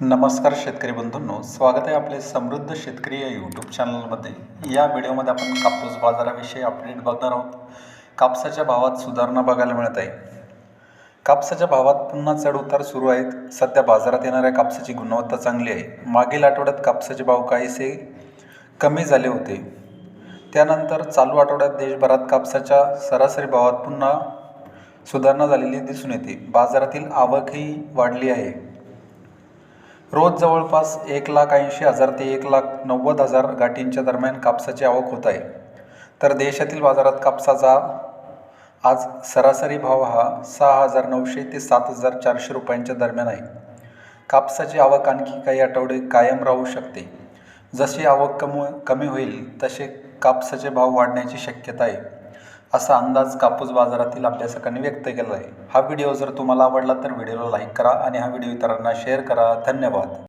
नमस्कार शेतकरी बंधूंनो स्वागत आहे आपले समृद्ध शेतकरी या यूट्यूब चॅनलमध्ये या व्हिडिओमध्ये आपण कापूस बाजाराविषयी अपडेट बघणार आहोत. कापसाच्या भावात सुधारणा बघायला मिळत आहे. कापसाच्या भावात पुन्हा चढ उतार सुरू आहेत. सध्या बाजारात येणाऱ्या कापसाची गुणवत्ता चांगली आहे. मागील आठवड्यात कापसाचे भाव काहीसे कमी झाले होते. त्यानंतर चालू आठवड्यात देशभरात कापसाच्या सरासरी भावात पुन्हा सुधारणा झालेली दिसून येते. बाजारातील आवकही वाढली आहे. रोज जवळपास एक लाख ऐंशी हजार ते एक लाख नव्वद हजार गाठींच्या दरम्यान कापसाची आवक होत आहे. तर देशातील बाजारात कापसाचा आज सरासरी भाव हा सहा हजार नऊशे ते सात हजार चारशे रुपयांच्या दरम्यान आहे. कापसाची आवक आणखी काही आठवडे कायम राहू शकते. जशी आवक कम कमी होईल तसे कापसाचे भाव वाढण्याची शक्यता आहे. असा अंदाज कापूस बाजारातील अभ्यासकांनी व्यक्त केला आहे हा व्हिडिओ जर तुम्हाला आवडला तर व्हिडिओला लाईक करा आणि हा व्हिडिओ इतरांना शेअर करा. धन्यवाद.